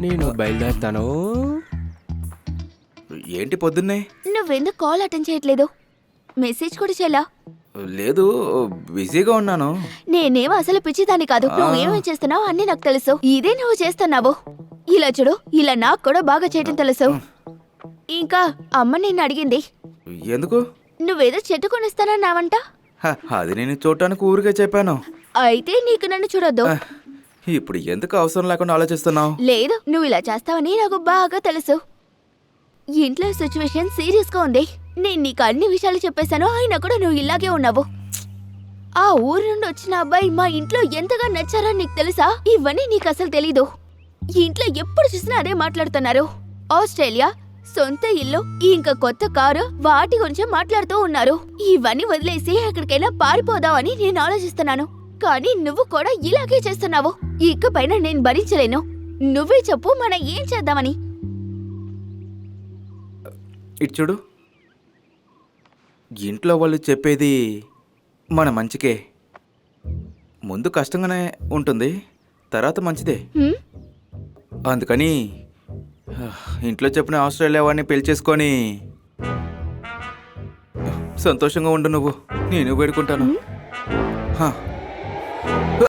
నేను బయలుదేరుతాను. ఏంటి పొద్దున్నే? నువ్వెందుకు కాల్ అటెండ్ చేయట్లేదు? మెసేజ్ కూడా చెల్లా లేదు బిజీగా ఉన్నాను. నేనేం అసలు పిచ్చిదాన్ని కాదు. నువ్వు ఏమేం చేస్తున్నావు అన్ని నాకు తెలుసు. ఇదే నువ్వు చేస్తున్నావు. ఇలా చూడు ఇలా నాకు కూడా బాగా చేయటం తెలుసు. ఇంకా అమ్మ నిన్ను అడిగింది. ఎందుకు? నువ్వేదో చెట్టు కొనిస్తానన్నావంట. హ, అది నేను చూడటానికి ఊరికే చెప్పాను. అయితే నీకు నన్ను చూడొద్దు. ఇప్పుడు ఎందుకు అవసరం లేకుండా ఆలోచిస్తున్నావు? లేదు నువ్వు ఇలా చేస్తావని నాకు బాగా తెలుసు. ఇంట్లో సిచ్యువేషన్ సీరియస్గా ఉంది. నేను నీకు అన్ని విషయాలు చెప్పేశాను అయినా కూడా నువ్వు ఇలాగే ఉన్నావు. ఆ ఊరు నుండి వచ్చిన అబ్బాయి మా ఇంట్లో ఎంతగా నచ్చారో నీకు తెలుసా? ఇవన్నీ నీకు అసలు తెలీదు. ఇంట్లో ఎప్పుడు చూసినా అదే మాట్లాడుతున్నారు. ఆస్ట్రేలియా సొంత ఇల్లు ఇంకా కొత్త కారు వాటి గురించి మాట్లాడుతూ ఉన్నారు. ఇవన్నీ వదిలేసి ఎక్కడికైనా పారిపోదామని నేను ఆలోచిస్తున్నాను. కానీ నువ్వు కూడా ఇలాగే చేస్తున్నావు. ఇకపైన నేను భరించలేను. నువ్వే చెప్పు మనం ఏం చేద్దామని. ఇటు చూడు. ఇంట్లో వాళ్ళు చెప్పేది మన మంచికే. ముందు కష్టంగానే ఉంటుంది తర్వాత మంచిదే. హ్మ్? అందుకని ఆ, ఇంట్లో చెప్పిన ఆస్ట్రేలియా వాడిని పెళ్ళి చేసుకొని సంతోషంగా ఉండు నువ్వు. నేను వేడుకుంటాను. హా,